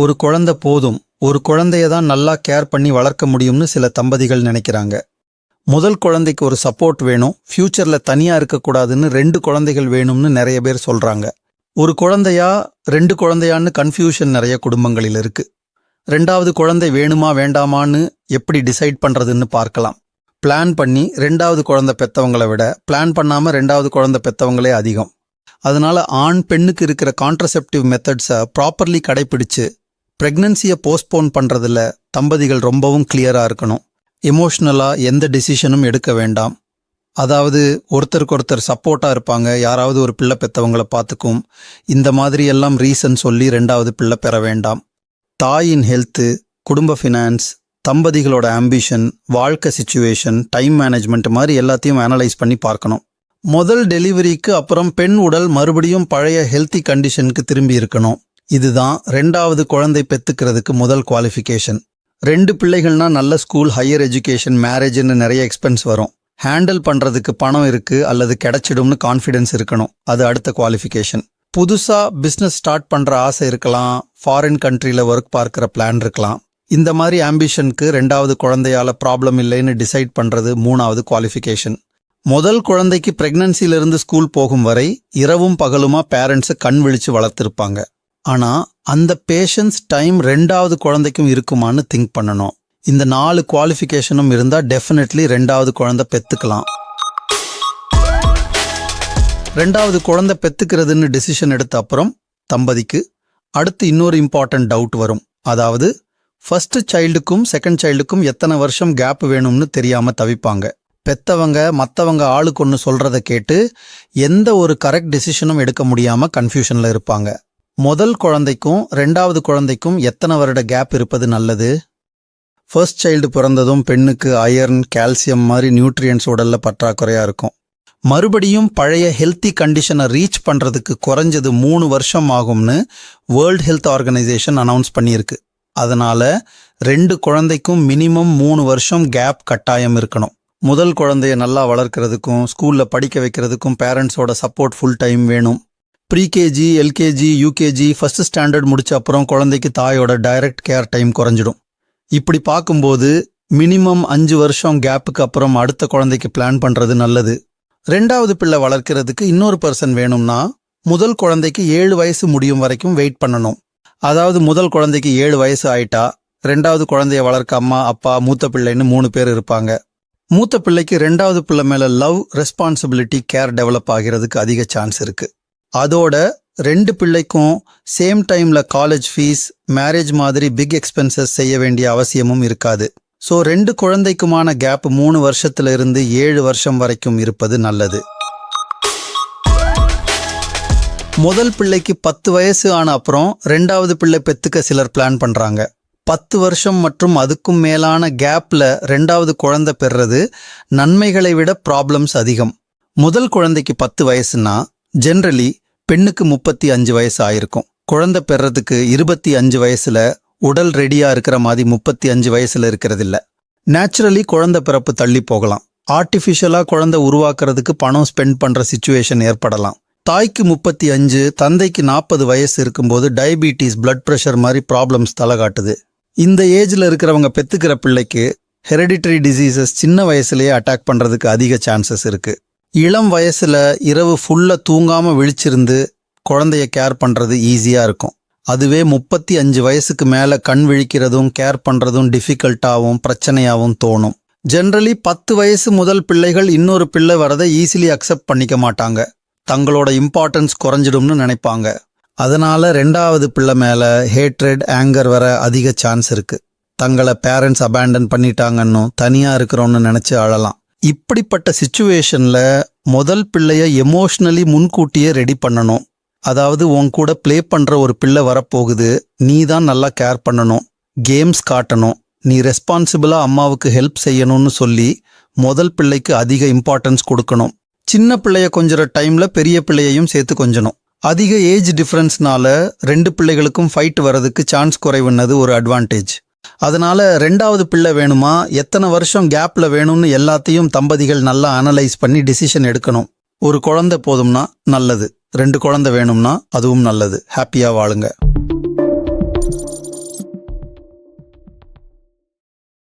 ஒரு குழந்தை போதும். ஒரு குழந்தைய தான் நல்லா கேர் பண்ணி வளர்க்க முடியும்னு சில தம்பதிகள் நினைக்கிறாங்க. முதல் குழந்தைக்கு ஒரு சப்போர்ட் வேணும். ஃப்யூச்சரில் தனியா இருக்கக்கூடாதுன்னு ரெண்டு குழந்தைகள் வேணும்னு நிறைய பேர் சொல்றாங்க. ஒரு குழந்தையா ரெண்டு குழந்தையான்னு கன்ஃபியூஷன் நிறைய குடும்பங்களில் இருக்கு. ரெண்டாவது குழந்தை வேணுமா வேண்டாமான்னு எப்படி டிசைட் பண்றதுன்னு பார்க்கலாம். பிளான் பண்ணி ரெண்டாவது குழந்தை பெத்தவங்களை விட பிளான் பண்ணாம ரெண்டாவது குழந்தை பெத்தவங்களே அதிகம். அதனால ஆண் பெண்ணுக்கு இருக்கிற கான்ட்ரசெப்டிவ் மெத்தட்ஸை ப்ராப்பர்லி கடைபிடிச்சு ப்ரெக்னன்சியை போஸ்ட்போன் பண்ணுறதில் தம்பதிகள் ரொம்பவும் கிளியராக இருக்கணும். எமோஷ்னலாக எந்த டிசிஷனும் எடுக்க வேண்டாம். அதாவது ஒருத்தருக்கு ஒருத்தர் சப்போர்ட்டாக இருப்பாங்க. யாராவது ஒரு பிள்ளை பெற்றவங்களை பார்த்துக்கும். இந்த மாதிரி எல்லாம் ரீசன் சொல்லி ரெண்டாவது பிள்ளை பெற வேண்டாம். தாயின் ஹெல்த்து குடும்ப ஃபினான்ஸ் தம்பதிகளோட ஆம்பிஷன் வாழ்க்கை சுச்சுவேஷன் டைம் மேனேஜ்மெண்ட் மாதிரி எல்லாத்தையும் அனலைஸ் பண்ணி பார்க்கணும். முதல் டெலிவரிக்கு அப்புறம் பெண் உடல் மறுபடியும் பழைய ஹெல்த்தி கண்டிஷனுக்கு திரும்பி இருக்கணும். இதுதான் ரெண்டாவது குழந்தை பெத்துக்கிறதுக்கு முதல் குவாலிஃபிகேஷன் ரெண்டு பிள்ளைகள்னா நல்ல ஸ்கூல் ஹையர் எஜுகேஷன் மேரேஜ்னு நிறைய எக்ஸ்பென்ஸ் வரும். ஹேண்டில் பண்ணுறதுக்கு பணம் இருக்குது அல்லது கிடைச்சிடும்னு கான்ஃபிடென்ஸ் இருக்கணும். அது அடுத்த குவாலிஃபிகேஷன் புதுசாக பிஸ்னஸ் ஸ்டார்ட் பண்ணுற ஆசை இருக்கலாம். ஃபாரின் கண்ட்ரியில் ஒர்க் பார்க்குற பிளான் இருக்கலாம். இந்த மாதிரி ஆம்பிஷனுக்கு ரெண்டாவது குழந்தையால் ப்ராப்ளம் இல்லைன்னு டிசைட் பண்ணுறது மூணாவது குவாலிஃபிகேஷன் முதல் குழந்தைக்கு பிரெக்னன்சிலிருந்து ஸ்கூல் போகும் வரை இரவும் பகலுமா பேரண்ட்ஸை கண் விழித்து வளர்த்துருப்பாங்க. ஆனால் அந்த பேஷன்ஸ் டைம் ரெண்டாவது குழந்தைக்கும் இருக்குமான்னு திங்க் பண்ணணும். இந்த நாலு குவாலிஃபிகேஷனும் இருந்தால் டெஃபினெட்லி ரெண்டாவது குழந்தை பெற்றுக்கலாம் ரெண்டாவது குழந்தை பெற்றுக்கிறதுன்னு டிசிஷன் எடுத்த அப்புறம் தம்பதிக்கு அடுத்து இன்னொரு இம்பார்ட்டன்ட் டவுட் வரும். அதாவது ஃபர்ஸ்ட் சைல்டுக்கும் செகண்ட் சைல்டுக்கும் எத்தனை வருஷம் கேப் வேணும்னு தெரியாமல் தவிப்பாங்க. பெத்தவங்க மற்றவங்க ஆளுக்கு ஒன்று சொல்கிறத கேட்டு எந்த ஒரு கரெக்ட் டிசிஷனும் எடுக்க முடியாமல் கன்ஃபியூஷனில் இருப்பாங்க. முதல் குழந்தைக்கும் ரெண்டாவது குழந்தைக்கும் எத்தனை வருட கேப் இருப்பது நல்லது? ஃபர்ஸ்ட் சைல்டு பிறந்ததும் பெண்ணுக்கு அயர்ன் கால்சியம் மாதிரி நியூட்ரியன்ஸ் உடல்ல பற்றாக்குறையா இருக்கும். மறுபடியும் பழைய ஹெல்த்தி கண்டிஷனை ரீச் பண்றதுக்கு குறைஞ்சது மூணு வருஷம் ஆகும்னு வேர்ல்ட் ஹெல்த் ஆர்கனைசேஷன் அனௌன்ஸ் பண்ணியிருக்கு. அதனால ரெண்டு குழந்தைக்கும் மினிமம் மூணு வருஷம் கேப் கட்டாயம் இருக்கணும். முதல் குழந்தைய நல்லா வளர்க்கறதுக்கும் ஸ்கூல்ல படிக்க வைக்கிறதுக்கும் பேரண்ட்ஸோட சப்போர்ட் ஃபுல் டைம் வேணும். Pre KG LKG UKG first standard முடிச்ச அப்புறம் குழந்தைக்கு தாயோட டைரக்ட் கேர் டைம் குறைஞ்சிடும். இப்படி பார்க்கும்போது மினிமம் அஞ்சு வருஷம் கேப்புக்கு அப்புறம் அடுத்த குழந்தைக்கு பிளான் பண்ணுறது நல்லது. ரெண்டாவது பிள்ளை வளர்க்கறதுக்கு இன்னொரு பர்சன் வேணும்னா முதல் குழந்தைக்கு ஏழு வயசு முடியும் வரைக்கும் வெயிட் பண்ணணும். அதாவது முதல் குழந்தைக்கு ஏழு வயசு ஆயிட்டா ரெண்டாவது குழந்தைய வளர்க்க அம்மா அப்பா மூத்த பிள்ளைன்னு மூணு பேர் இருப்பாங்க. மூத்த பிள்ளைக்கு ரெண்டாவது பிள்ளை மேல லவ் ரெஸ்பான்சிபிலிட்டி கேர் டெவலப் ஆகிறதுக்கு அதிக சான்ஸ் இருக்குது அதோட ரெண்டு பிள்ளைக்கும் சேம் டைம்ல காலேஜ் ஃபீஸ் மேரேஜ் மாதிரி பிக் எக்ஸ்பென்சஸ் செய்ய வேண்டிய அவசியமும் இருக்காது. ஸோ ரெண்டு குழந்தைக்குமான கேப் மூணு வருஷத்துல இருந்து ஏழு வருஷம் வரைக்கும் இருப்பது நல்லது. முதல் பிள்ளைக்கு பத்து வயசு ஆன அப்புறம் ரெண்டாவது பிள்ளை பெத்துக்க சிலர் பிளான் பண்றாங்க. பத்து வருஷம் மற்றும் அதுக்கும் மேலான கேப்ல ரெண்டாவது குழந்தை பெறுறது நன்மைகளை விட ப்ராப்ளம்ஸ் அதிகம். முதல் குழந்தைக்கு பத்து வயசுனா ஜென்ரலி பெண்ணுக்கு முப்பத்தி அஞ்சு வயசு ஆயிருக்கும். குழந்தை பெறதுக்கு இருபத்தி அஞ்சு வயசுல உடல் ரெடியா இருக்கிற மாதிரி முப்பத்தி அஞ்சு வயசுல இருக்கிறதில்ல. நேச்சுரலி குழந்தை பிறப்பு தள்ளி போகலாம். ஆர்டிஃபிஷியலா குழந்தை உருவாக்குறதுக்கு பணம் ஸ்பெண்ட் பண்ற சுச்சுவேஷன் ஏற்படலாம். தாய்க்கு முப்பத்தி அஞ்சு தந்தைக்கு நாற்பது வயசு இருக்கும்போது டயபிட்டிஸ் பிளட் ப்ரெஷர் மாதிரி ப்ராப்ளம்ஸ் தலை காட்டுது. இந்த ஏஜில் இருக்கிறவங்க பெத்துக்கிற பிள்ளைக்கு ஹெரிடிட்டரி டிசீசஸ் சின்ன வயசுலேயே அட்டாக் பண்ணுறதுக்கு அதிக சான்சஸ் இருக்கு. இளம் வயசுல இரவு ஃபுல்லா தூங்காம விழிச்சிருந்து குழந்தைய கேர் பண்றது ஈஸியா இருக்கும். அதுவே முப்பத்தி அஞ்சு வயசுக்கு மேல கண் விழிக்கிறதும் கேர் பண்றதும் டிஃபிகல்ட்டாகவும் பிரச்சனையாகவும் தோணும். ஜென்ரலி பத்து வயசு முதல் பிள்ளைகள் இன்னொரு பிள்ளை வரதை ஈஸிலி அக்செப்ட் பண்ணிக்க மாட்டாங்க. தங்களோட இம்பார்ட்டன்ஸ் குறைஞ்சிடும்னு நினைப்பாங்க. அதனால ரெண்டாவது பிள்ளை மேல ஹேட்ரெட் ஆங்கர் வர அதிக சான்ஸ் இருக்கு. தங்களை பேரண்ட்ஸ் அபேண்டன் பண்ணிட்டாங்கன்னு தனியா இருக்கிறோன்னு நினைச்சு அழலாம். இப்படிப்பட்ட சுச்சுவேஷனில் முதல் பிள்ளைய எமோஷ்னலி முன்கூட்டியே ரெடி பண்ணணும். அதாவது உன் கூட ப்ளே பண்ணுற ஒரு பிள்ளை வரப்போகுது. நீ தான் நல்லா கேர் பண்ணணும். கேம்ஸ் காட்டணும். நீ ரெஸ்பான்சிபிளாக அம்மாவுக்கு ஹெல்ப் செய்யணும்னு சொல்லி முதல் பிள்ளைக்கு அதிக இம்பார்ட்டன்ஸ் கொடுக்கணும். சின்ன பிள்ளைய கொஞ்சற டைமில் பெரிய பிள்ளையையும் சேர்த்து கொஞ்சணும். அதிக ஏஜ் டிஃப்ரென்ஸ்னால ரெண்டு பிள்ளைகளுக்கும் ஃபைட் வரதுக்கு சான்ஸ் குறைவுன்னது ஒரு அட்வான்டேஜ் அதனால ரெண்டாவது பிள்ளை வேணுமா? எத்தனை வருஷம் கேப்ல வேணும்னு எல்லாத்தையும் தம்பதிகள் நல்லா அனலைஸ் பண்ணி டிசிஷன் எடுக்கணும். ஒரு குழந்தை போதும்னா நல்லது. ரெண்டு குழந்தை வேணும்னா அதுவும் நல்லது. ஹாப்பியா வாழுங்க.